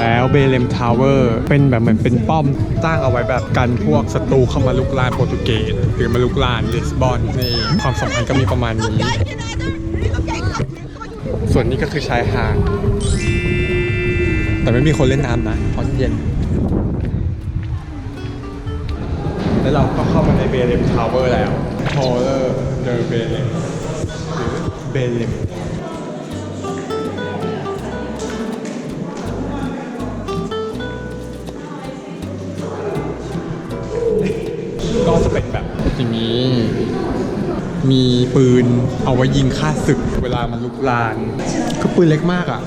แล้วเบเลมทาวเวอร์เป็นแบบเหมือนเป็นป้อมตั้งเอาไว้แบบกันพวกศัตรูเข้ามาลุกลานโปรตุเกสหรือมาลุกลานลิสบอนนี่ความสัมพันธ์ก็มีประมาณนี้ ส่วนนี้ก็คือชายหาดแต่ไม่มีคนเล่นน้ำนะเพราะเย็น แล้วเราก็เข้ามาในเบเลมทาวเวอร์แล้วทอเลอร์เดอเบเลมหรือเบเลม เป็นแบบอย่างนี้ มีปืนเอาไว้ยิงฆ่าศึกเวลามันลุกลานคือปืนเล็กมากอะ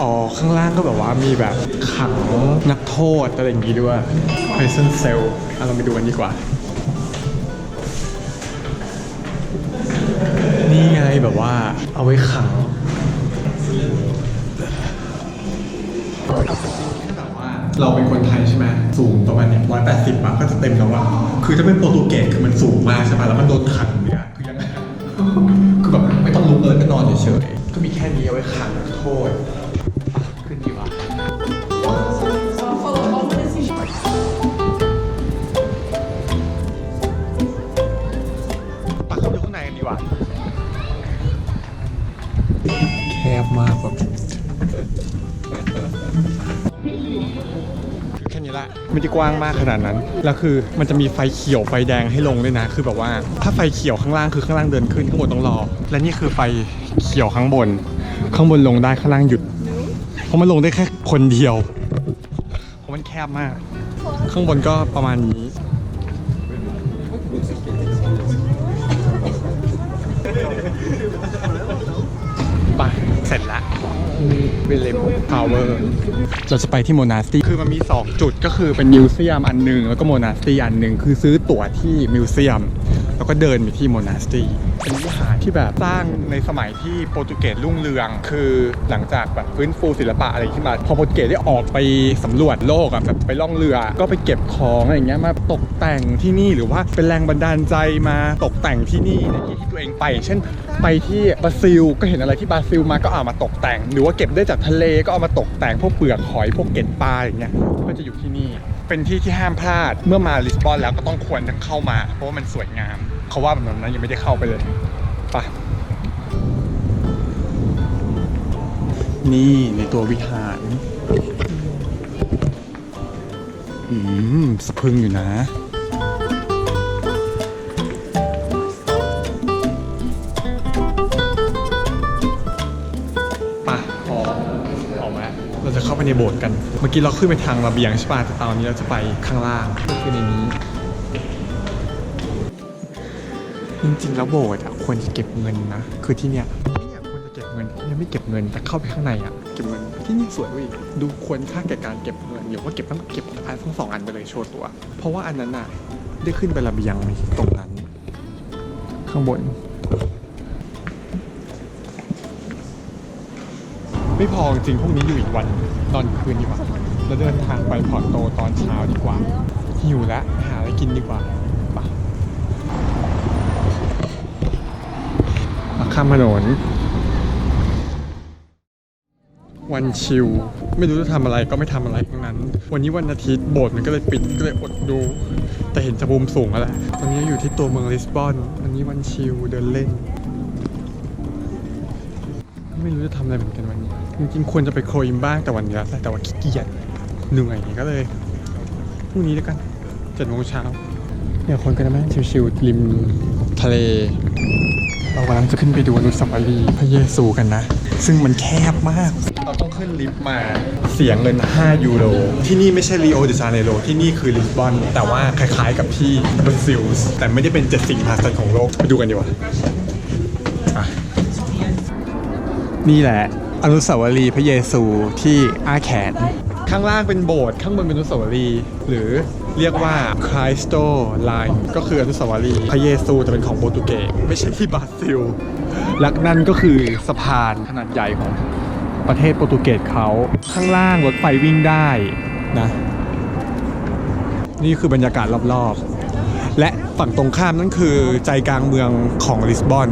อ๋อ ข้างล่างก็แบบว่ามีแบบขังนักโทษอะไรอย่างงี้ด้วย prison cell อะเราไปดูกันดีกว่า นี่ไงแบบว่าเอาไว้ขัง เราเป็นคนไทยใช่ไหมสูงประมาณเนี่ยร้อยแปดสิบอะก็จะเต็มแล้วอะคือถ้าเป็นโปรตุเกสคือมันสูงมากใช่ไหมแล้วมันโดนขังเนี่ยคือยังไงคือแบบไม่ต้องลุกเลยก็นอนเฉยๆก็มีแค่นี้เอาไว้ขังนักโทษอะขึ้นดีวะปักเข้าไปข้างในกันดีกว่าแคบมากแบบแค่ นี้ละไม่ได้กว้างมากขนาดนั้น แล้วคือมันจะมีไฟเขียวไฟแดงให้ลงด้วยนะ คือแบบว่าถ้าไฟเขียวข้างล่างคือข้างล่างเดินขึ้นข้างบนต้องรอ และนี่คือไฟเขียวข้างบน ข้างบนลงได้ข้างล่างหยุด เพราะมันลงได้แค่คนเดียว เพราะมันแคบมาก ข้างบนก็ประมาณนี้ไปเสร็จละ เวเลมพาวเวอร์เราจะไปที่โมนาสตีคือมันมี 2 จุดก็คือเป็นมิวเซียมอันหนึ่งแล้วก็โมนาสตีอันหนึ่งคือซื้อตั๋วที่มิวเซียม แล้วก็เดินไปที่โมนาสตีเป็นวิหารที่แบบสร้างในสมัยที่โปรตุเกสรุ่งเรือง คือหลังจากแบบฟื้นฟูศิลปะอะไรขึ้นมา พอโปรตุเกสได้ออกไปสำรวจโลกอะแบบไปล่องเรือ ก็ไปเก็บของอะไรอย่างเงี้ยมาตกแต่งที่นี่หรือว่าเป็นแรงบันดาลใจมาตกแต่งที่นี่ในที่ที่ตัวเองไปอย่างเช่น ไปที่บราซิลก็เห็นอะไรที่บราซิลมาก็เอามาตกแต่ง หรือว่าเก็บได้จากทะเลก็เอามาตกแต่งพวกเปลือกหอยพวกเกล็ดปลาอย่างเงี้ยก็จะอยู่ที่นี่ เป็นที่ที่ห้ามพลาด เมื่อมาลิสบอนแล้วก็ต้องควรจะเข้ามา เพราะว่ามันสวยงาม เขาว่าแบบนั้นยังไม่ได้เข้าไปเลยไปนี่ในตัววิหาร อืมสะพึงอยู่นะ ในโบสถ์กัน เมื่อกี้เราขึ้นไปทางระเบียงใช่ป่ะแต่ตอนนี้เราจะไปข้างล่างก็คือในนี้ จริงๆแล้วโบสถ์อะควรจะเก็บเงินนะ คือที่เนี่ยที่เนี่ยควรจะเก็บเงินที่เนี่ยไม่เก็บเงินแต่เข้าไปข้างในอะเก็บเงินที่นี่สวยเว้ยดูควรค่าแก่การเก็บเงินหรือว่าเก็บต้องเก็บอันทั้งสองอันไปเลยโชว์ตัว เพราะว่าอันนั้นอะได้ขึ้นไประเบียงตรงนั้น ข้างบน ไม่พอจริงพรุ่งนี้อยู่อีกวันตอนคืนดีกว่าแล้วเดินทางไปพอร์ตโตตอนเช้าดีกว่า หิวแล้วหาอะไรกินดีกว่าไปข้ามถนนวันชิลไม่รู้จะทำอะไรก็ไม่ทำอะไรทั้งนั้น วันนี้วันอาทิตย์โบสถ์มันก็เลยปิดก็เลยอดดู แต่เห็นจะมุมสูงแล้วแหละตอนนี้อยู่ที่ตัวเมืองลิสบอนวันนี้วันชิลเดินเล่น ไม่รู้จะทำอะไรเหมือนกันวันนี้ จริงๆควรจะไปโคอิมบ้างแต่วันนี้แล้วแต่ว่าขี้เกียจเหนื่อยก็เลยพรุ่งนี้แล้วกันเจ็ดโมงเช้าเดี๋ยวคนก็จะมานั่งชิวๆริมทะเล เรากำลังจะขึ้นไปดูอนุสาวรีย์พระเยซูกันนะ ซึ่งมันแคบมาก เราต้องขึ้นลิฟต์มาเสียเงิน 5 ยูโร ที่นี่ไม่ใช่ริโอเดจาเนโรที่นี่คือลิสบอน แต่ว่าคล้ายๆกับที่บราซิลส์แต่ไม่ได้เป็นเจ็ดสิ่งมหัศจรรย์ของโลก ไปดูกันดีกว่าอะนี่แหละ อนุสาวรีย์พระเยซูที่อาแขน ข้างล่างเป็นโบสถ์ข้างบนเป็นอนุสาวรีย์หรือเรียกว่าคริสโตไลน์ก็คืออนุสาวรีย์พระเยซูแต่เป็นของโปรตุเกสไม่ใช่ที่บราซิลและนั่นก็คือสะพานขนาดใหญ่ของประเทศโปรตุเกสเขาข้างล่างรถไฟวิ่งได้นะนี่คือบรรยากาศรอบๆ และฝั่งตรงข้ามนั่นคือใจกลางเมืองของลิสบอน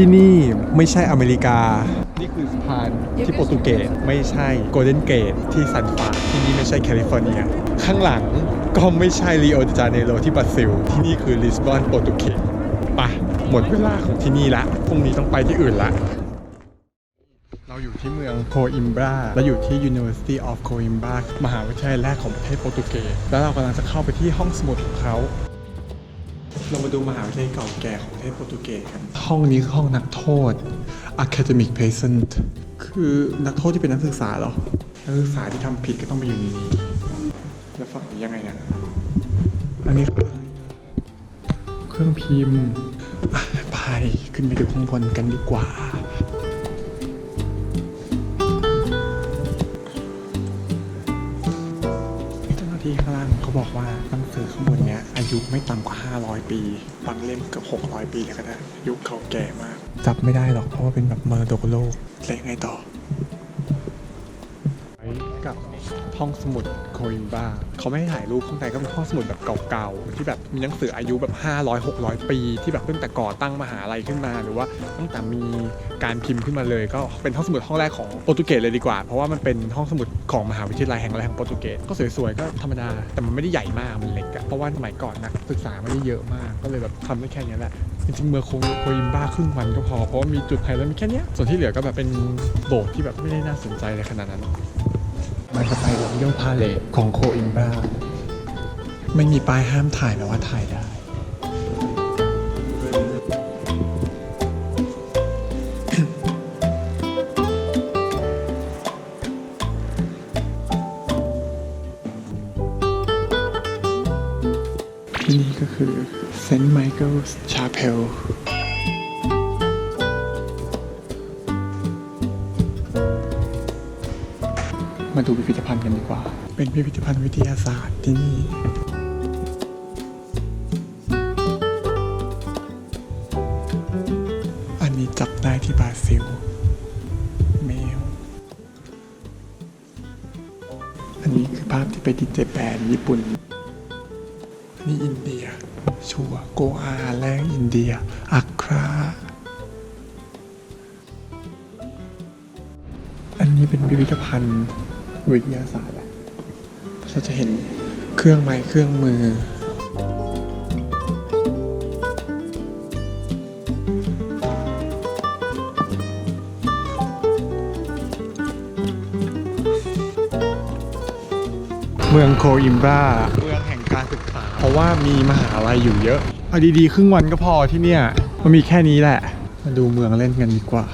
ที่นี่ไม่ใช่อเมริกา นี่คือสะพานที่โปรตุเกสไม่ใช่โกลเด้นเกตที่ซันฟรานที่นี่ไม่ใช่แคลิฟอร์เนีย ข้างหลังก็ไม่ใช่ริโอเดจาเนโรที่บราซิล ที่นี่คือลิสบอนโปรตุเกสไปหมดเวลาของที่นี่ละพรุ่งนี้ต้องไปที่อื่นละเราอยู่ที่เมืองโคอิมบราและอยู่ที่ University of Coimbra มหาวิทยาลัยแรกของประเทศโปรตุเกสแล้วเรากำลังจะเข้าไปที่ห้องสมุดของเขา เรามาดูมหาวิทยาลัยเก่าแก่ของประเทศโปรตุเกสกัน ห้องนี้คือห้องนักโทษ academic patient คือนักโทษที่เป็นนักศึกษาเหรอ นักศึกษาที่ทำผิดก็ต้องไปอยู่ในนี้ แล้วฝั่งนี้ยังไงเนี่ยอันนี้คือเครื่องพิมพ์อะไปขึ้นไปดูข้างบนกันดีกว่า เจ้าหน้าที่ข้างล่างเขาบอกว่าหนังสือข้างบนเนี้ ยอายุไม่ต่ำกว่า 500 ปี บางเล่มเกือบ 600 ปีเลยก็ได้ ยุคเก่าแก่มาก จับไม่ได้หรอกเพราะว่าเป็นแบบมรดกโลก แล้วยังไงต่อไป กับห้องสมุดโคอิมบาเขาไม่ให้ถ่ายรูปข้างในก็เป็นห้องสมุดแบบเก่าๆ ที่แบบมีหนังสืออายุแบบ 500 600 ปี ที่แบบตั้งแต่ก่อตั้งมหาลัยขึ้นมา หรือว่าตั้งแต่มีการพิมพ์ขึ้นมาเลย ก็เป็นห้องสมุดห้องแรกของโปรตุเกสเลยดีกว่า เพราะว่ามันเป็นห้องสมุดของมหาวิทยาลัยแห่งแรกของโปรตุเกสก็สวยๆก็ธรรมดาแต่มันไม่ได้ใหญ่มากมันเล็กอะเพราะว่าสมัยก่อนนักศึกษาไม่ได้เยอะมากก็เลยแบบทำได้แค่นี้แหละจริงๆเมืองโคโคอิมบาครึ่งวันก็พอเพราะว่ามีจุดไฮไลท์มีแค่นี้ส่วนที่เหลือก็แบบเป็นโบสถ์ที่แบบไม่ได้น่าสนใจเลยขนาดนั้น มันจะไปรอยพาเลทของโคอิมบราไม่มีป้ายห้ามถ่ายแต่ว่าถ่ายได้ ที่นี่ก็คือเซนต์ไมเคิลชาเพล มาดูพิพิธภัณฑ์กันดีกว่า เป็นพิพิธภัณฑ์วิทยาศาสตร์ที่นี่อันนี้จับได้ที่บราซิลแมวอันนี้คือภาพที่ไปที่เจแปนญี่ปุ่นอันนี้อินเดีย ชัวโกอาแรงอินเดีย อัคราอันนี้เป็นพิพิธภัณฑ์ วิทยาศาสตร์แหละเราจะเห็นเครื่องไม้เครื่องมือ เมืองโคอิมบราเมืองแห่งการศึกษา เพราะว่ามีมหาลัยอยู่เยอะ เอาดีๆ ครึ่งวันก็พอที่เนี่ย มันมีแค่นี้แหละ มาดูเมืองเล่นกันดีกว่า